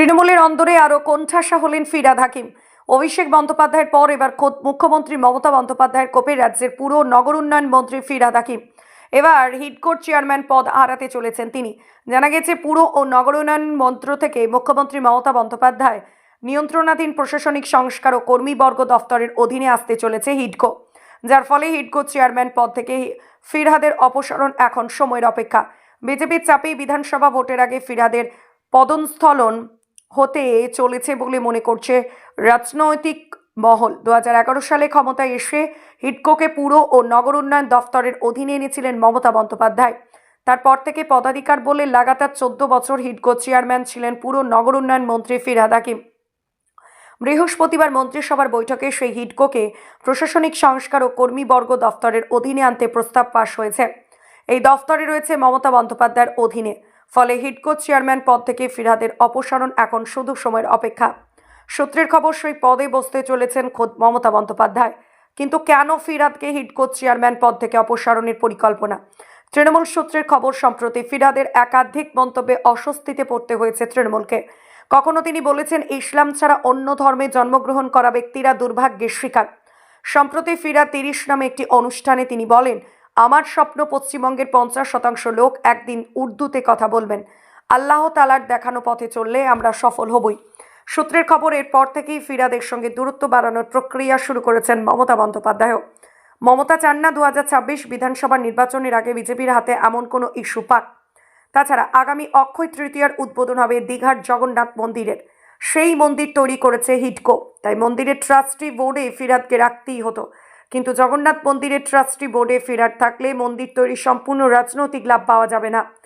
তৃণমূলের অন্দরে আরও কোণঠাসা হলেন ফিরাদ হাকিম। অভিষেক বন্দ্যোপাধ্যায়ের পর এবার খোদ মুখ্যমন্ত্রী মমতা বন্দ্যোপাধ্যায়ের কোপে রাজ্যের পুরো নগর উন্নয়ন মন্ত্রী ফিরাদ হাকিম। এবার হিডকোর চেয়ারম্যান পদ হারাতে চলেছেন তিনি। জানা গেছে, পুরো ও নগর উন্নয়ন মন্ত্র থেকে মুখ্যমন্ত্রী মমতা বন্দ্যোপাধ্যায় নিয়ন্ত্রণাধীন প্রশাসনিক সংস্কার ও কর্মীবর্গ দফতরের অধীনে আসতে চলেছে হিডকো যার ফলে হিডকো চেয়ারম্যান পদ থেকে ফিরহাদের অপসারণ এখন সময়ের অপেক্ষা। বিজেপির চাপেই বিধানসভা ভোটের আগে ফিরহাদের পদনস্থলন হতে চলেছে বলে মনে করছে রাজনৈতিক মহল। দু হাজার এগারো সালে ক্ষমতায় এসে হিডকোকে পুর ও নগর উন্নয়ন দফতরের অধীনে এনেছিলেন মমতা বন্দ্যোপাধ্যায়। তারপর থেকে পদাধিকার বলে লাগাতার চোদ্দ বছর হিডকো চেয়ারম্যান ছিলেন পুরো নগর উন্নয়ন মন্ত্রী ফিরহাদ হাকিম। বৃহস্পতিবার মন্ত্রিসভার বৈঠকে সেই হিডকোকে প্রশাসনিক সংস্কার ও কর্মীবর্গ দফতরের অধীনে আনতে প্রস্তাব পাশ হয়েছে। এই দফতরে রয়েছে মমতা বন্দ্যোপাধ্যায়ের অধীনে। ফলে হিডকো চেয়ারম্যান পদ থেকে ফিরহাদের অপসারণ এখন শুধু সময়ের অপেক্ষা। সূত্রের খবর, সেই পদে বসতে চলেছেন খোদ মমতা বন্দ্যোপাধ্যায়। কিন্তু কেন ফিরহাদকে হিডকো চেয়ারম্যান পদ থেকে অপসারণের পরিকল্পনা? তৃণমূল সূত্রের খবর, সম্প্রতি ফিরহাদের একাধিক মন্তব্যে অস্বস্তিতে পড়তে হয়েছে তৃণমূলকে। কখনো তিনি বলেছেন, ইসলাম ছাড়া অন্য ধর্মে জন্মগ্রহণ করা ব্যক্তিরা দুর্ভাগ্যের শিকার। সম্প্রতি ফিরা তিরিশ নামে একটি অনুষ্ঠানে তিনি বলেন আমার স্বপ্ন পশ্চিমবঙ্গের পঞ্চাশ শতাংশ লোক একদিন উর্দুতে কথা বলবেন। আল্লাহ তালার দেখানো পথে চললে আমরা সফল হবই। সূত্রের খবর, এরপর থেকেই ফিরাদের সঙ্গে দূরত্ব বাড়ানোর প্রক্রিয়া শুরু করেছেন মমতা বন্দ্যোপাধ্যায়ও। মমতা চান না দু বিধানসভা নির্বাচনের আগে বিজেপির হাতে এমন কোনো ইস্যু পাক। তাছাড়া আগামী অক্ষয় তৃতীয়ার উদ্বোধন হবে দীঘার জগন্নাথ মন্দিরের। সেই মন্দির তৈরি করেছে হিটকো, তাই মন্দিরের ট্রাস্টি বোর্ডে ফিরাদকে রাখতেই হতো। কিন্তু জগন্নাথ মন্দিরের ট্রাস্টি বোর্ডে ফেরার থাকলে মন্দির তৈরি সম্পূর্ণ রাজনৈতিক লাভ পাওয়া যাবে না।